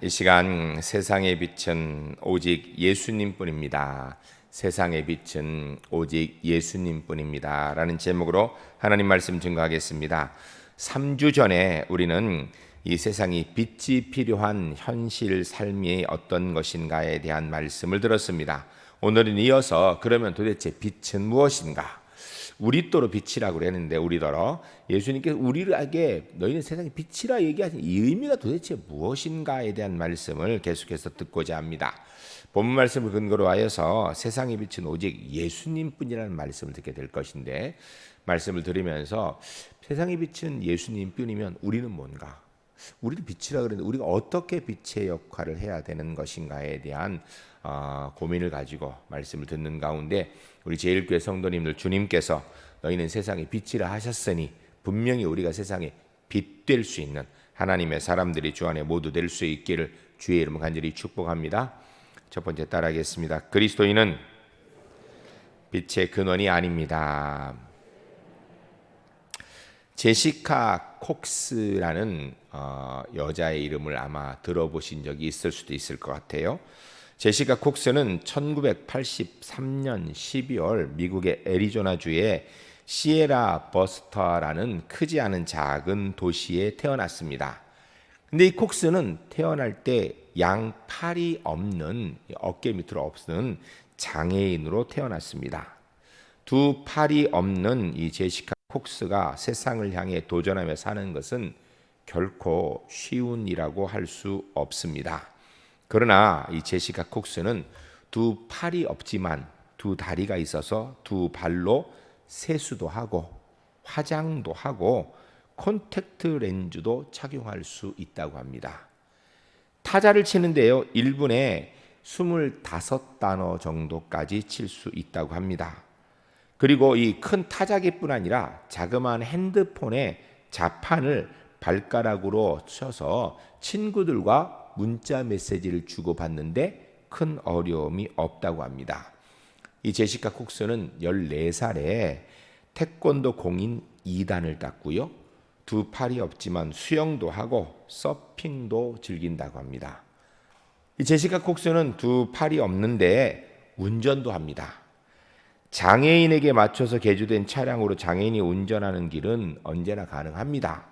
이 시간 세상의 빛은 오직 예수님뿐입니다. 세상의 빛은 오직 예수님뿐입니다. 라는 제목으로 하나님 말씀 증거하겠습니다. 3주 전에 우리는 이 세상이 빛이 필요한 현실 삶이 어떤 것인가에 대한 말씀을 들었습니다. 오늘은 이어서 그러면 도대체 빛은 무엇인가? 우리도로 빛이라고 그랬는데 우리더러 예수님께서 우리에게 너희는 세상의 빛이라 얘기하신 이 의미가 도대체 무엇인가에 대한 말씀을 계속해서 듣고자 합니다. 본문 말씀을 근거로 하여서 세상의 빛은 오직 예수님뿐이라는 말씀을 듣게 될 것인데 말씀을 들으면서 세상의 빛은 예수님뿐이면 우리는 뭔가? 우리도 빛이라 그랬는데 우리가 어떻게 빛의 역할을 해야 되는 것인가에 대한 어, 고민을 가지고 말씀을 듣는 가운데 우리 제일교회 성도님들 주님께서 너희는 세상의 빛이라 하셨으니 분명히 우리가 세상에 빛 될 수 있는 하나님의 사람들이 주 안에 모두 될 수 있기를 주의 이름 간절히 축복합니다. 첫 번째 따라하겠습니다. 그리스도인은 빛의 근원이 아닙니다. 제시카 콕스라는 어, 여자의 이름을 아마 들어보신 적이 있을 수도 있을 것 같아요. 제시카 콕스는 1983년 12월 미국의 애리조나주의 시에라 버스터라는 크지 않은 작은 도시에 태어났습니다. 근데 이 콕스는 태어날 때 양팔이 없는 어깨 밑으로 없는 장애인으로 태어났습니다. 두 팔이 없는 이 제시카 콕스가 세상을 향해 도전하며 사는 것은 결코 쉬운 일이라고 할 수 없습니다. 그러나 이 제시카 콕스는 두 팔이 없지만 두 다리가 있어서 두 발로 세수도 하고 화장도 하고 콘택트 렌즈도 착용할 수 있다고 합니다. 타자를 치는데요. 1분에 25단어 정도까지 칠 수 있다고 합니다. 그리고 이 큰 타자기뿐 아니라 자그마한 핸드폰에 자판을 발가락으로 쳐서 친구들과 문자 메시지를 주고받는데 큰 어려움이 없다고 합니다. 이 제시카 콕스는 14살에 태권도 공인 2단을 땄고요. 두 팔이 없지만 수영도 하고 서핑도 즐긴다고 합니다. 이 제시카 콕스는 두 팔이 없는데 운전도 합니다. 장애인에게 맞춰서 개조된 차량으로 장애인이 운전하는 길은 언제나 가능합니다.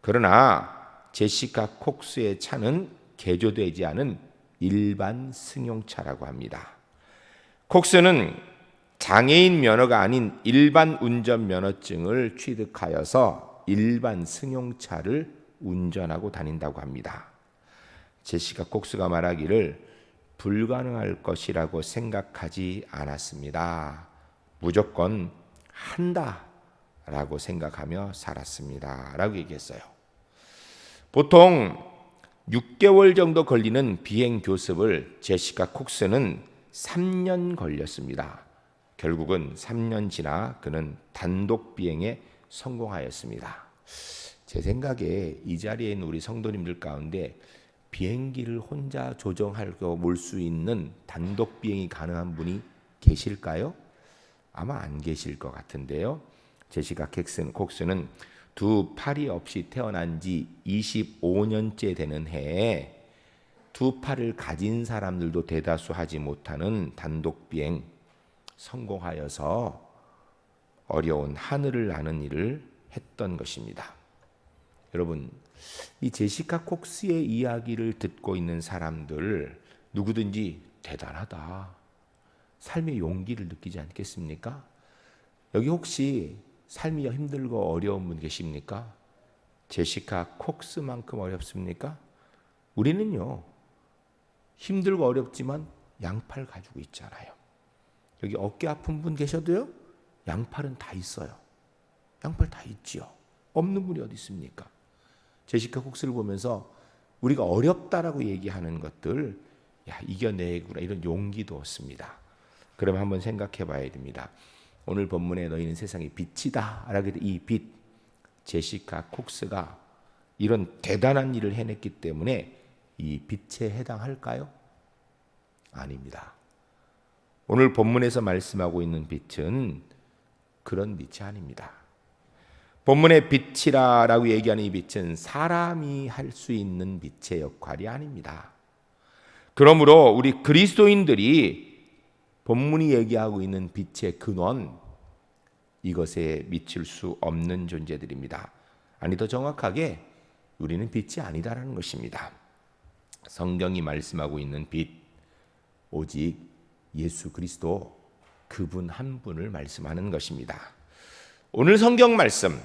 그러나 제시카 콕스의 차는 개조되지 않은 일반 승용차라고 합니다. 콕스는 장애인 면허가 아닌 일반 운전 면허증을 취득하여서 일반 승용차를 운전하고 다닌다고 합니다. 제시카 콕스가 말하기를 불가능할 것이라고 생각하지 않았습니다. 무조건 한다 라고 생각하며 살았습니다. 라고 얘기했어요. 보통 6개월 정도 걸리는 비행 교습을 제시카 콕스는 3년 걸렸습니다. 결국은 3년 지나 그는 단독 비행에 성공하였습니다. 제 생각에 이 자리에 있는 우리 성도님들 가운데 비행기를 혼자 조정하고 몰 수 있는 단독 비행이 가능한 분이 계실까요? 아마 안 계실 것 같은데요. 제시카 콕스는, 두 팔이 없이 태어난 지 25년째 되는 해에 두 팔을 가진 사람들도 대다수 하지 못하는 단독 비행 성공하여서 어려운 하늘을 나는 일을 했던 것입니다. 여러분, 이 제시카 콕스의 이야기를 듣고 있는 사람들 누구든지 대단하다. 삶의 용기를 느끼지 않겠습니까? 여기 혹시 삶이 힘들고 어려운 분 계십니까? 제시카 콕스만큼 어렵습니까? 우리는요, 힘들고 어렵지만 양팔 가지고 있잖아요. 여기 어깨 아픈 분 계셔도요, 양팔은 다 있어요. 양팔 다 있지요. 없는 분이 어디 있습니까? 제시카 콕스를 보면서 우리가 어렵다라고 얘기하는 것들, 야, 이겨내구나, 이런 용기도 얻습니다. 그럼 한번 생각해 봐야 됩니다. 오늘 본문에 너희는 세상의 빛이다. 라게 이 빛, 제시카 콕스가 이런 대단한 일을 해냈기 때문에 이 빛에 해당할까요? 아닙니다. 오늘 본문에서 말씀하고 있는 빛은 그런 빛이 아닙니다. 본문의 빛이라라고 얘기하는 이 빛은 사람이 할 수 있는 빛의 역할이 아닙니다. 그러므로 우리 그리스도인들이 본문이 얘기하고 있는 빛의 근원 이것에 미칠 수 없는 존재들입니다. 아니 더 정확하게 우리는 빛이 아니다라는 것입니다. 성경이 말씀하고 있는 빛 오직 예수 그리스도 그분 한 분을 말씀하는 것입니다. 오늘 성경 말씀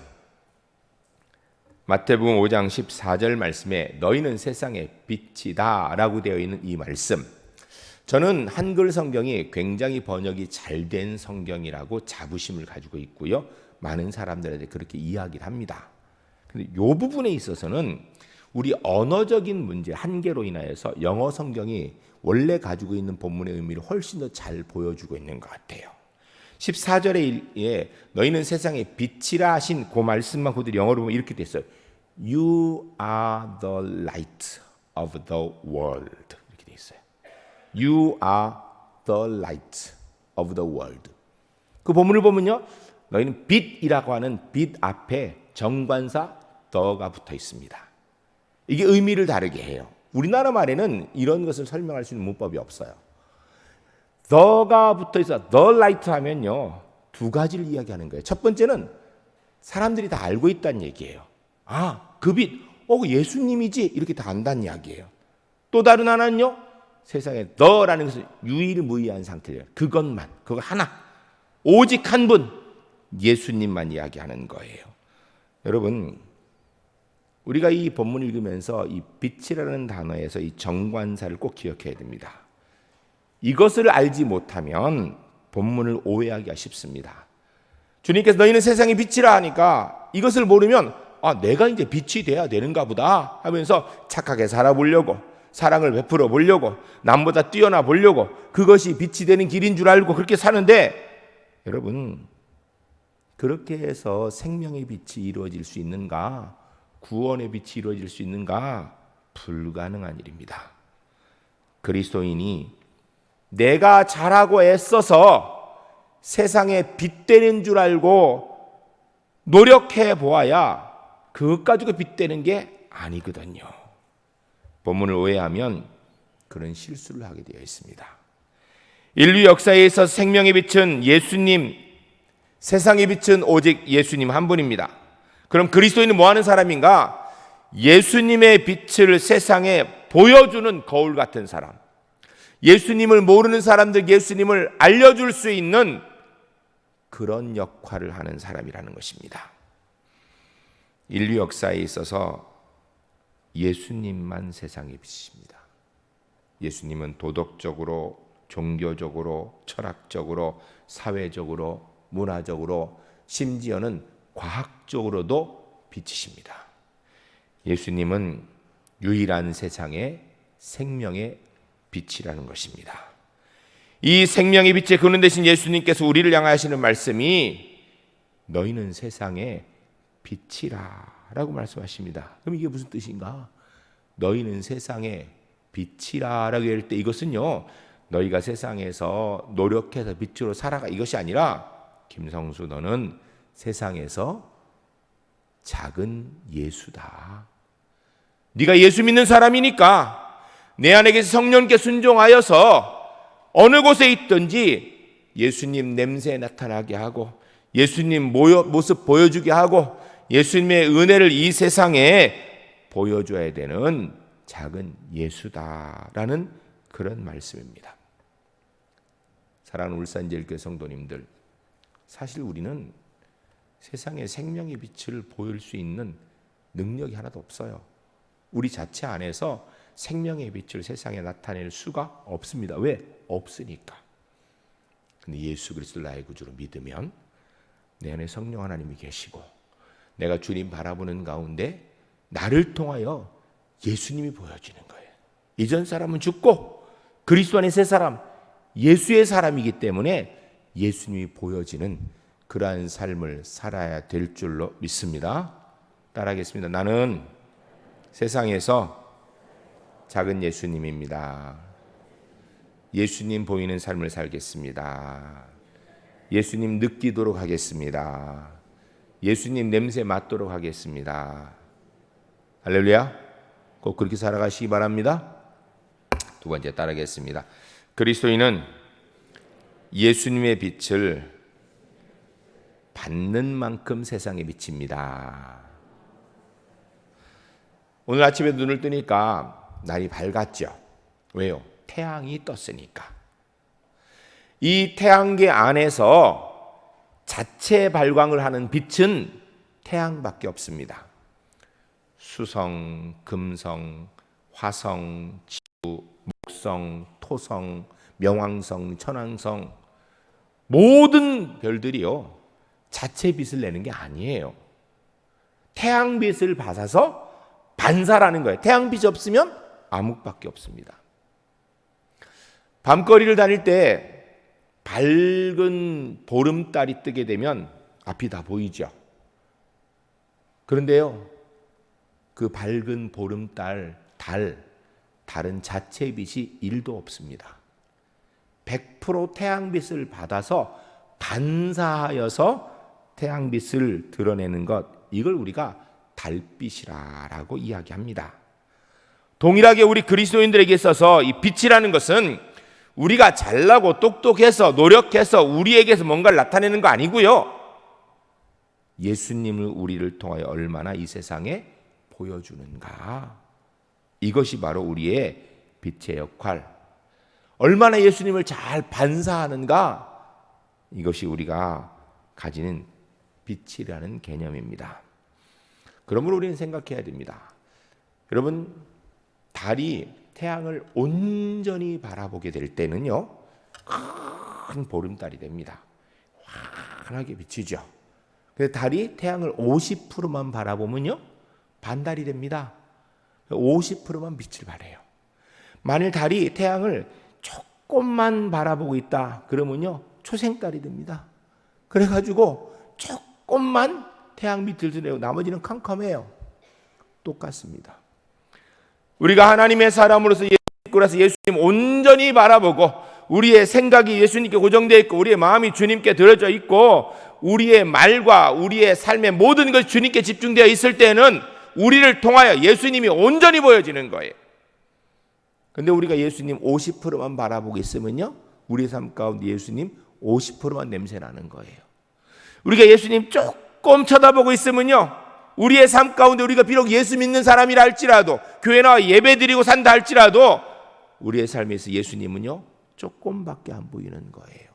마태복음 5장 14절 말씀에 너희는 세상의 빛이다라고 되어 있는 이 말씀 저는 한글 성경이 굉장히 번역이 잘 된 성경이라고 자부심을 가지고 있고요. 많은 사람들한테 그렇게 이야기를 합니다. 근데 이 부분에 있어서는 우리 언어적인 문제 한계로 인하여서 영어 성경이 원래 가지고 있는 본문의 의미를 훨씬 더 잘 보여주고 있는 것 같아요. 14절에 너희는 세상의 빛이라 하신 그 말씀만 그대로 영어로 보면 이렇게 됐어요. You are the light of the world. You are the light of the world. 그 본문을 보면요. 너희는 빛이라고 하는 빛 앞에 정관사 더가 붙어 있습니다. 이게 의미를 다르게 해요. 우리나라 말에는 이런 것을 설명할 수 있는 문법이 없어요. the가 붙어 있어 the light 하면요 두 가지를 이야기하는 거예요. 첫 번째는 사람들이 다 알고 있다는 얘기예요. 아, 그 빛, 어, 그 예수님이지 이렇게 다 안다는 이야기예요. 또 다른 하나는요 세상에 너라는 것은 유일무이한 상태예요. 그것만, 그거 하나, 오직 한 분, 예수님만 이야기하는 거예요. 여러분, 우리가 이 본문을 읽으면서 이 빛이라는 단어에서 이 정관사를 꼭 기억해야 됩니다. 이것을 알지 못하면 본문을 오해하기가 쉽습니다. 주님께서 너희는 세상의 빛이라 하니까 이것을 모르면 아, 내가 이제 빛이 돼야 되는가 보다 하면서 착하게 살아보려고 사랑을 베풀어 보려고 남보다 뛰어나 보려고 그것이 빛이 되는 길인 줄 알고 그렇게 사는데 여러분 그렇게 해서 생명의 빛이 이루어질 수 있는가? 구원의 빛이 이루어질 수 있는가? 불가능한 일입니다. 그리스도인이 내가 잘하고 애써서 세상에 빛되는 줄 알고 노력해 보아야 그것 가지고 빛되는 게 아니거든요. 본문을 오해하면 그런 실수를 하게 되어 있습니다. 인류 역사에 있어 생명의 빛은 예수님, 세상의 빛은 오직 예수님 한 분입니다. 그럼 그리스도인은 뭐 하는 사람인가? 예수님의 빛을 세상에 보여주는 거울 같은 사람. 예수님을 모르는 사람들 예수님을 알려줄 수 있는 그런 역할을 하는 사람이라는 것입니다. 인류 역사에 있어서 예수님만 세상의 빛입니다. 예수님은 도덕적으로, 종교적으로, 철학적으로, 사회적으로, 문화적으로, 심지어는 과학적으로도 빛이십니다. 예수님은 유일한 세상의 생명의 빛이라는 것입니다. 이 생명의 빛에 그는 대신 예수님께서 우리를 향하시는 말씀이 너희는 세상의 빛이라 라고 말씀하십니다. 그럼 이게 무슨 뜻인가? 너희는 세상의 빛이라 라고 할 때 이것은요. 너희가 세상에서 노력해서 빛으로 살아가 이것이 아니라 김성수 너는 세상에서 작은 예수다. 네가 예수 믿는 사람이니까 내 안에 계신 성령께 순종하여서 어느 곳에 있든지 예수님 냄새 나타나게 하고 예수님 모습 보여주게 하고 예수님의 은혜를 이 세상에 보여줘야 되는 작은 예수다라는 그런 말씀입니다. 사랑하는 울산제일교회 성도님들, 사실 우리는 세상에 생명의 빛을 보일 수 있는 능력이 하나도 없어요. 우리 자체 안에서 생명의 빛을 세상에 나타낼 수가 없습니다. 왜? 없으니까. 근데 예수 그리스도를 나의 구주로 믿으면 내 안에 성령 하나님이 계시고 내가 주님 바라보는 가운데 나를 통하여 예수님이 보여지는 거예요. 이전 사람은 죽고 그리스도 안에 새 사람 예수의 사람이기 때문에 예수님이 보여지는 그러한 삶을 살아야 될 줄로 믿습니다. 따라하겠습니다. 나는 세상에서 작은 예수님입니다. 예수님 보이는 삶을 살겠습니다. 예수님 느끼도록 하겠습니다. 예수님 냄새 맡도록 하겠습니다. 할렐루야. 꼭 그렇게 살아가시기 바랍니다. 두 번째 따르겠습니다. 그리스도인은 예수님의 빛을 받는 만큼 세상에 비칩니다. 오늘 아침에 눈을 뜨니까 날이 밝았죠. 왜요? 태양이 떴으니까. 이 태양계 안에서 자체 발광을 하는 빛은 태양밖에 없습니다. 수성, 금성, 화성, 지구, 목성, 토성, 명왕성, 천왕성 모든 별들이요 자체 빛을 내는 게 아니에요. 태양빛을 받아서 반사라는 거예요. 태양빛이 없으면 암흑밖에 없습니다. 밤거리를 다닐 때 밝은 보름달이 뜨게 되면 앞이 다 보이죠. 그런데요, 그 밝은 보름달, 달, 달은 자체 빛이 1도 없습니다. 100% 태양빛을 받아서 반사하여서 태양빛을 드러내는 것, 이걸 우리가 달빛이라고 이야기합니다. 동일하게 우리 그리스도인들에게 있어서 이 빛이라는 것은 우리가 잘나고 똑똑해서 노력해서 우리에게서 뭔가를 나타내는 거 아니고요. 예수님을 우리를 통하여 얼마나 이 세상에 보여주는가. 이것이 바로 우리의 빛의 역할. 얼마나 예수님을 잘 반사하는가. 이것이 우리가 가지는 빛이라는 개념입니다. 그러므로 우리는 생각해야 됩니다. 여러분, 달이 태양을 온전히 바라보게 될 때는요, 큰 보름달이 됩니다. 환하게 비치죠. 그래서 달이 태양을 50%만 바라보면요, 반달이 됩니다. 50%만 빛을 발해요. 만일 달이 태양을 조금만 바라보고 있다, 그러면요, 초생달이 됩니다. 그래 가지고 조금만 태양 밑을 드네요. 나머지는 캄캄해요. 똑같습니다. 우리가 하나님의 사람으로서 예수님께서 예수님 온전히 바라보고 우리의 생각이 예수님께 고정되어 있고 우리의 마음이 주님께 들어져 있고 우리의 말과 우리의 삶의 모든 것이 주님께 집중되어 있을 때는 우리를 통하여 예수님이 온전히 보여지는 거예요. 근데 우리가 예수님 50%만 바라보고 있으면요. 우리 삶 가운데 예수님 50%만 냄새 나는 거예요. 우리가 예수님 조금 쳐다보고 있으면요. 우리의 삶 가운데 우리가 비록 예수 믿는 사람이라 할지라도 교회 나와 예배 드리고 산다 할지라도 우리의 삶에서 예수님은요 조금밖에 안 보이는 거예요.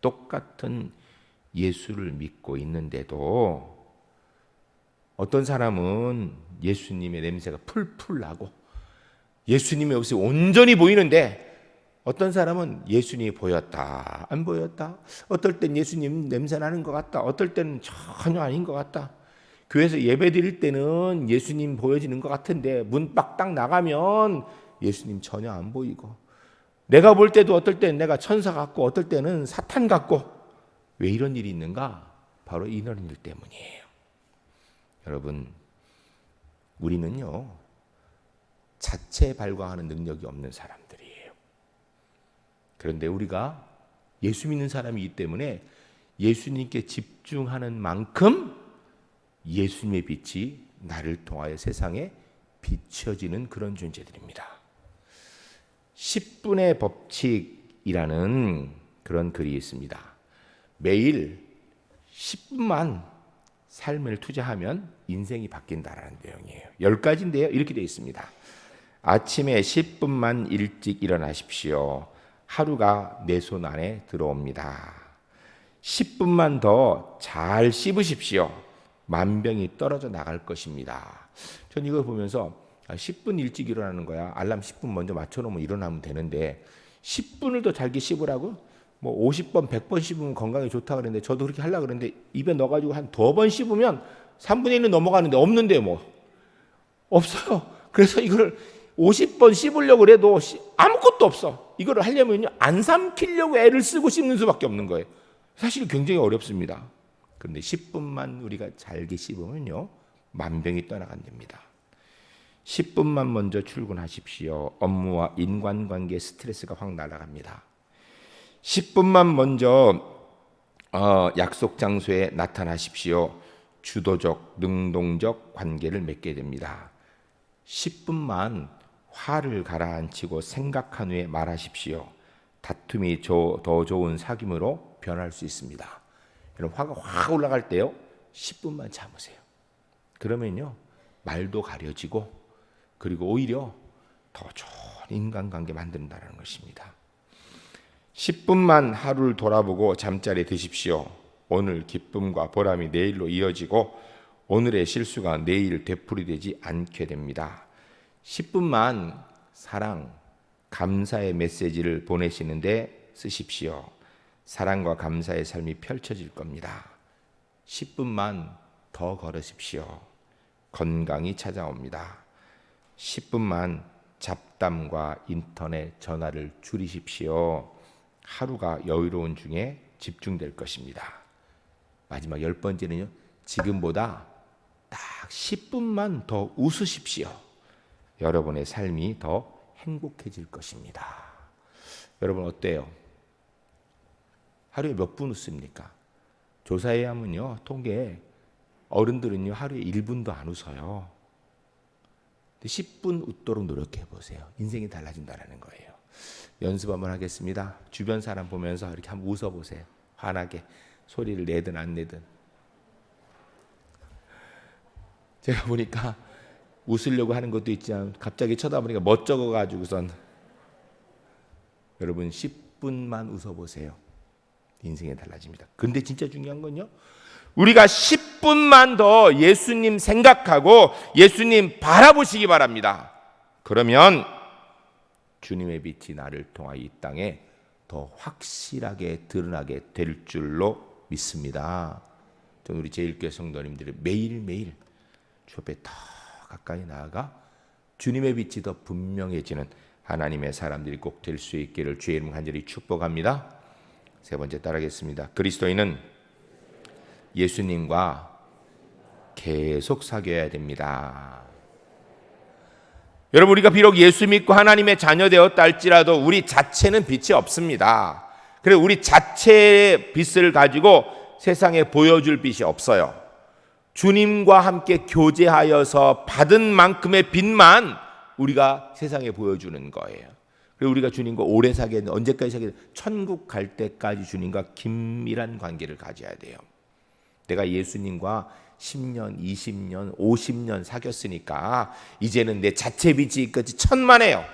똑같은 예수를 믿고 있는데도 어떤 사람은 예수님의 냄새가 풀풀 나고 예수님의 모습이 온전히 보이는데 어떤 사람은 예수님이 보였다, 안 보였다. 어떨 땐 예수님 냄새 나는 것 같다. 어떨 때는 전혀 아닌 것 같다. 교회에서 예배 드릴 때는 예수님 보여지는 것 같은데 문 빡딱 나가면 예수님 전혀 안 보이고 내가 볼 때도 어떨 때는 내가 천사 같고 어떨 때는 사탄 같고 왜 이런 일이 있는가? 바로 이런 일 때문이에요. 여러분, 우리는요 자체 발광하는 능력이 없는 사람들이. 그런데 우리가 예수 믿는 사람이기 때문에 예수님께 집중하는 만큼 예수님의 빛이 나를 통하여 세상에 비춰지는 그런 존재들입니다. 10분의 법칙이라는 그런 글이 있습니다. 매일 10분만 삶을 투자하면 인생이 바뀐다라는 내용이에요. 10가지인데요. 이렇게 되어 있습니다. 아침에 10분만 일찍 일어나십시오. 하루가 내 손 안에 들어옵니다. 10분만 더 잘 씹으십시오. 만병이 떨어져 나갈 것입니다. 전 이걸 보면서 10분 아, 일찍 일어나는 거야. 알람 10분 먼저 맞춰놓으면 일어나면 되는데 10분을 더 잘게 씹으라고? 뭐 50번, 100번 씹으면 건강에 좋다 그랬는데 저도 그렇게 하려고 그랬는데 입에 넣어가지고 한 두 번 씹으면 3분의 1은 넘어가는데 없는데 뭐 없어요. 그래서 이걸 50번 씹으려고 해도 아무것도 없어. 이거를 하려면요. 안 삼키려고 애를 쓰고 씹는 수밖에 없는 거예요. 사실 굉장히 어렵습니다. 그런데 10분만 우리가 잘게 씹으면요. 만병이 떠나간답니다. 10분만 먼저 출근하십시오. 업무와 인간관계 스트레스가 확 날아갑니다. 10분만 먼저 어, 약속 장소에 나타나십시오. 주도적, 능동적 관계를 맺게 됩니다. 10분만 화를 가라앉히고 생각한 후에 말하십시오. 다툼이 조- 더 좋은 사귐으로 변할 수 있습니다. 여러분 화가 확 올라갈 때요. 10분만 참으세요. 그러면요. 말도 가려지고 그리고 오히려 더 좋은 인간관계 만든다는 것입니다. 10분만 하루를 돌아보고 잠자리 드십시오. 오늘 기쁨과 보람이 내일로 이어지고 오늘의 실수가 내일 되풀이되지 않게 됩니다. 10분만 사랑, 감사의 메시지를 보내시는데 쓰십시오. 사랑과 감사의 삶이 펼쳐질 겁니다. 10분만 더 걸으십시오. 건강이 찾아옵니다. 10분만 잡담과 인터넷 전화를 줄이십시오. 하루가 여유로운 중에 집중될 것입니다. 마지막 열 번째는요. 지금보다 딱 10분만 더 웃으십시오. 여러분의 삶이 더 행복해질 것입니다. 여러분 어때요? 하루에 몇 분 웃습니까? 조사에 하면요. 통계에 어른들은요. 하루에 1분도 안 웃어요. 10분 웃도록 노력해 보세요. 인생이 달라진다는 거예요. 연습 한번 하겠습니다. 주변 사람 보면서 이렇게 한번 웃어 보세요. 환하게 소리를 내든 안 내든. 제가 보니까 웃으려고 하는 것도 있지만 갑자기 쳐다보니까 멋쩍어 가지고선 여러분 10분만 웃어 보세요. 인생이 달라집니다. 근데 진짜 중요한 건요. 우리가 10분만 더 예수님 생각하고 예수님 바라보시기 바랍니다. 그러면 주님의 빛이 나를 통하여 이 땅에 더 확실하게 드러나게 될 줄로 믿습니다. 우리 제일교회 성도님들이 매일매일 주 앞에 더 가까이 나아가 주님의 빛이 더 분명해지는 하나님의 사람들이 꼭 될 수 있기를 주의 이름 간절히 축복합니다. 세 번째 따라하겠습니다. 그리스도인은 예수님과 계속 사귀어야 됩니다. 여러분 우리가 비록 예수 믿고 하나님의 자녀 되었다 할지라도 우리 자체는 빛이 없습니다. 그래서 우리 자체의 빛을 가지고 세상에 보여줄 빛이 없어요. 주님과 함께 교제하여서 받은 만큼의 빛만 우리가 세상에 보여주는 거예요. 그리고 우리가 주님과 오래 사귀는 언제까지 사귀는 천국 갈 때까지 주님과 긴밀한 관계를 가져야 돼요. 내가 예수님과 10년, 20년, 50년 사귀었으니까 이제는 내 자체 빛이 있겠지 천만에요.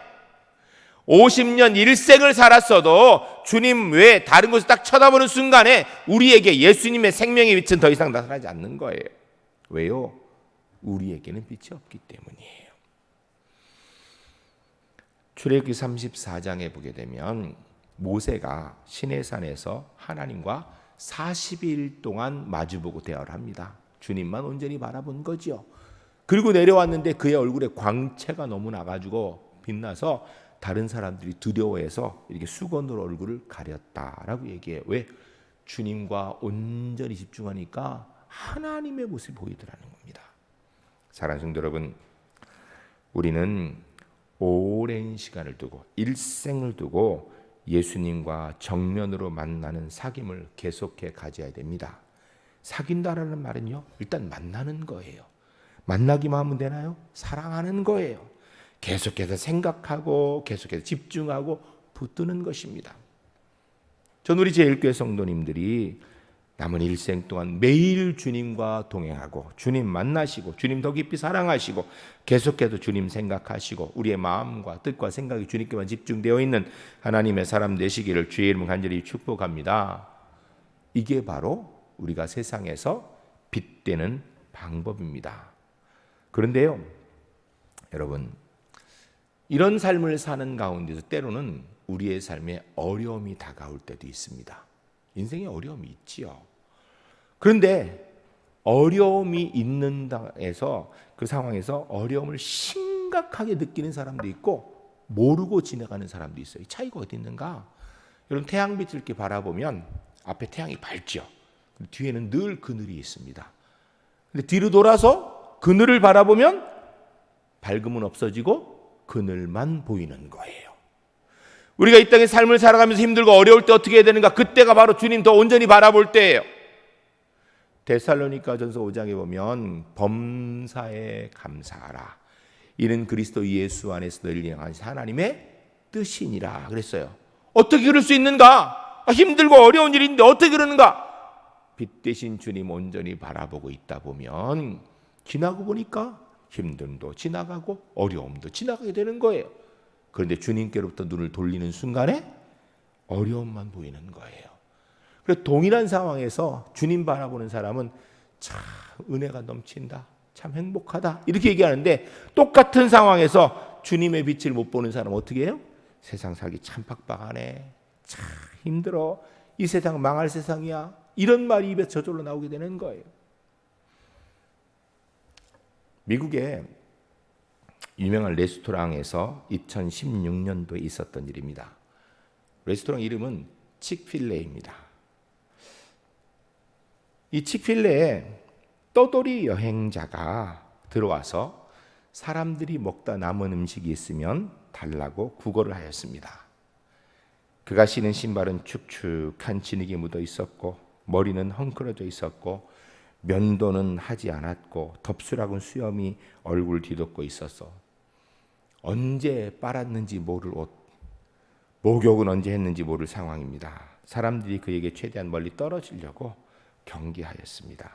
50년 일생을 살았어도 주님 외에 다른 곳을 딱 쳐다보는 순간에 우리에게 예수님의 생명의 빛은 더 이상 나타나지 않는 거예요. 왜요? 우리에게는 빛이 없기 때문이에요. 출애굽기 34장에 보게 되면 모세가 시내산에서 하나님과 40일 동안 마주보고 대화를 합니다. 주님만 온전히 바라본 거지요. 그리고 내려왔는데 그의 얼굴에 광채가 너무 나가지고 빛나서 다른 사람들이 두려워해서 이렇게 수건으로 얼굴을 가렸다라고 얘기해요. 왜? 주님과 온전히 집중하니까 하나님의 모습이 보이더라는 겁니다. 사랑하는 성도 여러분, 우리는 오랜 시간을 두고 일생을 두고 예수님과 정면으로 만나는 사귐을 계속해 가져야 됩니다. 사귄다라는 말은요, 일단 만나는 거예요. 만나기만 하면 되나요? 사랑하는 거예요. 계속해서 생각하고 계속해서 집중하고 붙드는 것입니다. 전 우리 제일교회 성도님들이 남은 일생 동안 매일 주님과 동행하고 주님 만나시고 주님 더 깊이 사랑하시고 계속해서 주님 생각하시고 우리의 마음과 뜻과 생각이 주님께만 집중되어 있는 하나님의 사람 되시기를 주의 이름 간절히 축복합니다. 이게 바로 우리가 세상에서 빛되는 방법입니다. 그런데요, 여러분, 이런 삶을 사는 가운데서 때로는 우리의 삶에 어려움이 다가올 때도 있습니다. 인생에 어려움이 있지요. 그런데 어려움이 있는 당에서 그 상황에서 어려움을 심각하게 느끼는 사람도 있고 모르고 지나가는 사람도 있어요. 이 차이가 어디 있는가? 여러분 태양빛을 이렇게 바라보면 앞에 태양이 밝죠. 뒤에는 늘 그늘이 있습니다. 근데 뒤로 돌아서 그늘을 바라보면 밝음은 없어지고 그늘만 보이는 거예요. 우리가 이 땅의 삶을 살아가면서 힘들고 어려울 때 어떻게 해야 되는가? 그때가 바로 주님 더 온전히 바라볼 때예요. 데살로니가전서 5장에 보면 범사에 감사하라. 이는 그리스도 예수 안에서 늘 행하신 하나님의 뜻이니라 그랬어요. 어떻게 그럴 수 있는가? 아, 힘들고 어려운 일인데 어떻게 그러는가? 빛 대신 주님 온전히 바라보고 있다 보면 지나고 보니까 힘듦도 지나가고 어려움도 지나가게 되는 거예요. 그런데 주님께로부터 눈을 돌리는 순간에 어려움만 보이는 거예요. 그래서 동일한 상황에서 주님 바라보는 사람은 참 은혜가 넘친다. 참 행복하다. 이렇게 얘기하는데 똑같은 상황에서 주님의 빛을 못 보는 사람 은 어떻게 해요? 세상 살기 참 빡빡하네. 참 힘들어. 이 세상 망할 세상이야. 이런 말이 입에 저절로 나오게 되는 거예요. 미국의 유명한 레스토랑에서 2016년도에 있었던 일입니다. 레스토랑 이름은 칙필레입니다. 이 칙필레에 떠돌이 여행자가 들어와서 사람들이 먹다 남은 음식이 있으면 달라고 구걸을 하였습니다. 그가 신은 신발은 축축한 진흙이 묻어 있었고 머리는 헝클어져 있었고 면도는 하지 않았고 덥수락은 수염이 얼굴 뒤덮고 있었어. 언제 빨았는지 모를 옷, 목욕은 언제 했는지 모를 상황입니다. 사람들이 그에게 최대한 멀리 떨어지려고 경계하였습니다.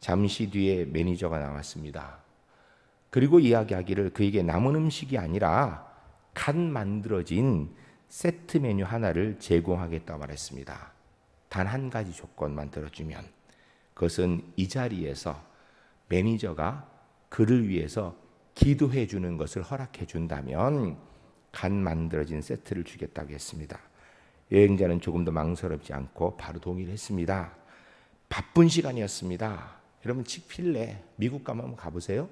잠시 뒤에 매니저가 나왔습니다. 그리고 이야기하기를 그에게 남은 음식이 아니라 간 만들어진 세트 메뉴 하나를 제공하겠다 말했습니다. 단 한 가지 조건만 들어주면 그것은 이 자리에서 매니저가 그를 위해서 기도해 주는 것을 허락해 준다면 간 만들어진 세트를 주겠다고 했습니다. 여행자는 조금 더 망설이지 않고 바로 동의를 했습니다. 바쁜 시간이었습니다. 여러분 칙필레 미국 가면 가보세요.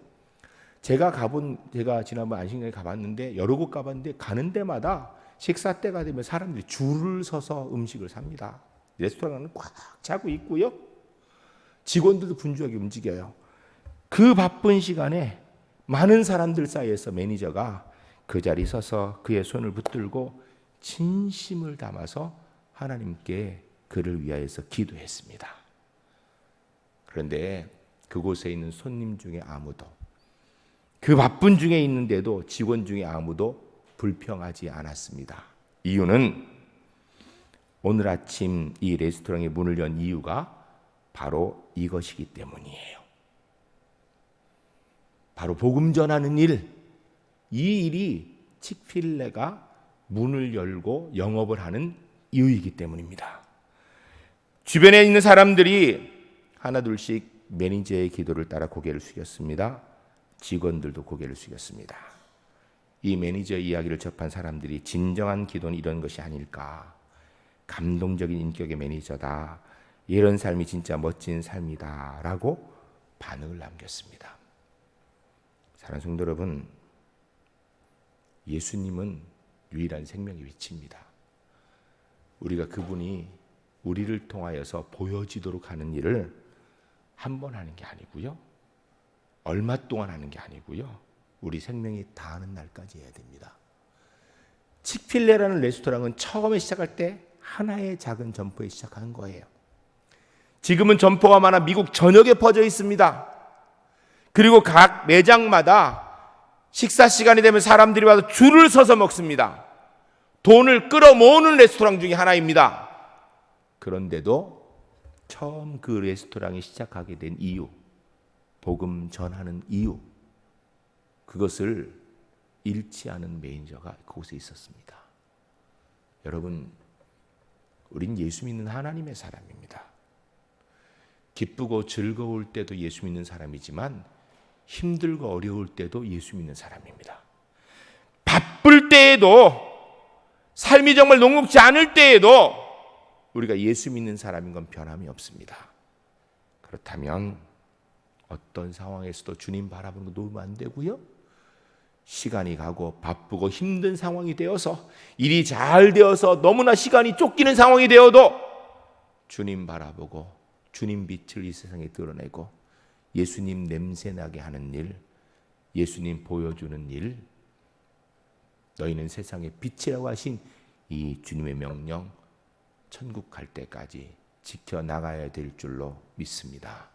제가 가본 제가 지난번 안식년에 가봤는데 여러 곳 가봤는데 가는 데마다 식사 때가 되면 사람들이 줄을 서서 음식을 삽니다. 레스토랑은 꽉 차고 있고요. 직원들도 분주하게 움직여요. 그 바쁜 시간에 많은 사람들 사이에서 매니저가 그 자리 서서 그의 손을 붙들고 진심을 담아서 하나님께 그를 위하여서 기도했습니다. 그런데 그곳에 있는 손님 중에 아무도 그 바쁜 중에 있는데도 직원 중에 아무도 불평하지 않았습니다. 이유는 오늘 아침 이 레스토랑의 문을 연 이유가 바로 이것이기 때문이에요. 바로 복음 전하는 일, 이 일이 칙필레가 문을 열고 영업을 하는 이유이기 때문입니다. 주변에 있는 사람들이 하나둘씩 매니저의 기도를 따라 고개를 숙였습니다. 직원들도 고개를 숙였습니다. 이 매니저 이야기를 접한 사람들이 진정한 기도는 이런 것이 아닐까. 감동적인 인격의 매니저다. 이런 삶이 진짜 멋진 삶이다. 라고 반응을 남겼습니다. 사랑하는 성도 여러분, 예수님은 유일한 생명의 위치입니다. 우리가 그분이 우리를 통하여서 보여지도록 하는 일을 한 번 하는 게 아니고요. 얼마 동안 하는 게 아니고요. 우리 생명이 다하는 날까지 해야 됩니다. 칙필레라는 레스토랑은 처음에 시작할 때 하나의 작은 점포에 시작한 거예요. 지금은 점포가 많아 미국 전역에 퍼져 있습니다. 그리고 각 매장마다 식사 시간이 되면 사람들이 와서 줄을 서서 먹습니다. 돈을 끌어모으는 레스토랑 중에 하나입니다. 그런데도 처음 그 레스토랑이 시작하게 된 이유, 복음 전하는 이유, 그것을 잃지 않은 매니저가 그곳에 있었습니다. 여러분, 우린 예수 믿는 하나님의 사람입니다. 기쁘고 즐거울 때도 예수 믿는 사람이지만 힘들고 어려울 때도 예수 믿는 사람입니다. 바쁠 때에도 삶이 정말 녹록지 않을 때에도 우리가 예수 믿는 사람인 건 변함이 없습니다. 그렇다면 어떤 상황에서도 주님 바라보는 거 놓으면 안 되고요. 시간이 가고 바쁘고 힘든 상황이 되어서 일이 잘 되어서 너무나 시간이 쫓기는 상황이 되어도 주님 바라보고 주님 빛을 이 세상에 드러내고 예수님 냄새 나게 하는 일, 예수님 보여주는 일, 너희는 세상의 빛이라고 하신 이 주님의 명령 천국 갈 때까지 지켜 나가야 될 줄로 믿습니다.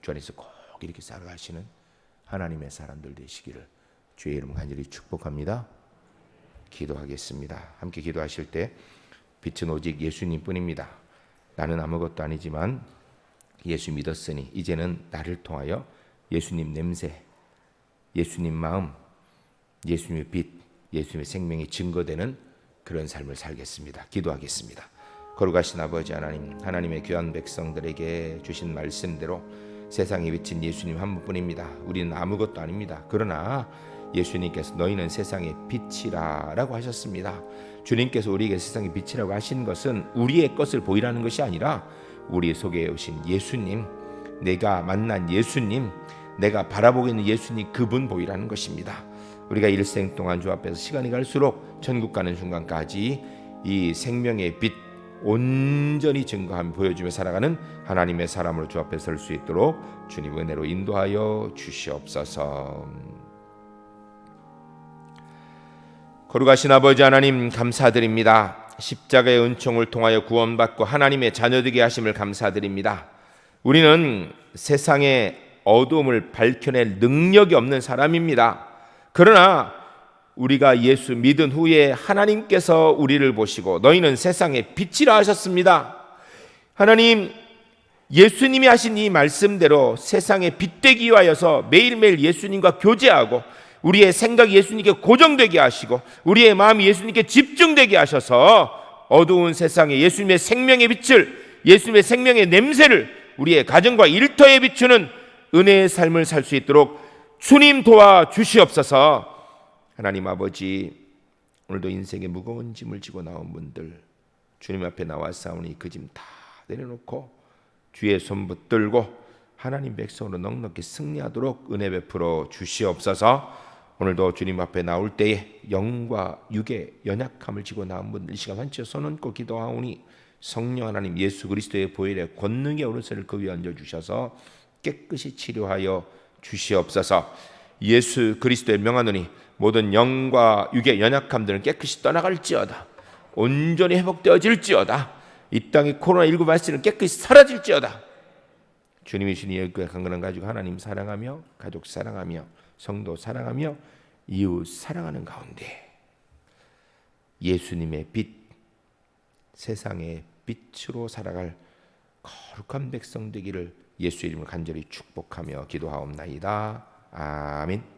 주 안에서 꼭 이렇게 살아가시는 하나님의 사람들 되시기를 주의 이름 간절히 축복합니다. 기도하겠습니다. 함께 기도하실 때 빛은 오직 예수님뿐입니다. 나는 아무것도 아니지만 예수 믿었으니 이제는 나를 통하여 예수님 냄새, 예수님 마음, 예수님의 빛, 예수님의 생명이 증거되는 그런 삶을 살겠습니다. 기도하겠습니다. 거룩하신 아버지 하나님, 하나님의 귀한 백성들에게 주신 말씀대로 세상에 비친 예수님 한 분뿐입니다. 우리는 아무것도 아닙니다. 그러나 예수님께서 너희는 세상의 빛이라라고 하셨습니다. 주님께서 우리에게 세상의 빛이라고 하신 것은 우리의 것을 보이라는 것이 아니라 우리 속에 오신 예수님, 내가 만난 예수님, 내가 바라보고 있는 예수님 그분 보이라는 것입니다. 우리가 일생 동안 주 앞에서 시간이 갈수록 천국 가는 순간까지 이 생명의 빛 온전히 증거하며 보여주며 살아가는 하나님의 사람으로 주 앞에 설 수 있도록 주님 은혜로 인도하여 주시옵소서. 거룩하신 아버지 하나님 감사드립니다. 십자가의 은총을 통하여 구원받고 하나님의 자녀되게 하심을 감사드립니다. 우리는 세상의 어두움을 밝혀낼 능력이 없는 사람입니다. 그러나 우리가 예수 믿은 후에 하나님께서 우리를 보시고 너희는 세상의 빛이라 하셨습니다. 하나님 예수님이 하신 이 말씀대로 세상에 빛되기 위하여서 매일매일 예수님과 교제하고 우리의 생각이 예수님께 고정되게 하시고 우리의 마음이 예수님께 집중되게 하셔서 어두운 세상에 예수님의 생명의 빛을 예수님의 생명의 냄새를 우리의 가정과 일터에 비추는 은혜의 삶을 살 수 있도록 주님 도와 주시옵소서. 하나님 아버지 오늘도 인생의 무거운 짐을 지고 나온 분들 주님 앞에 나와 싸우니 그 짐 다 내려놓고 주의 손 붙들고 하나님 백성으로 넉넉히 승리하도록 은혜 베풀어 주시옵소서. 오늘도 주님 앞에 나올 때에 영과 육의 연약함을 지고 나온 분들 이 시간 한치 손 얹고 기도하오니 성령 하나님 예수 그리스도의 보혈의 권능의 오른손을 그 위에 얹어 주셔서 깨끗이 치료하여 주시옵소서. 예수 그리스도의 명하노니 모든 영과 육의 연약함들은 깨끗이 떠나갈지어다. 온전히 회복되어질지어다. 이 땅의 코로나19 발생은 깨끗이 사라질지어다. 주님이 주님 여기에 강건한 가지고 하나님 사랑하며 가족 사랑하며 성도 사랑하며 이웃 사랑하는 가운데 예수님의 빛 세상의 빛으로 살아갈 거룩한 백성 되기를 예수 이름을 간절히 축복하며 기도하옵나이다. 아멘.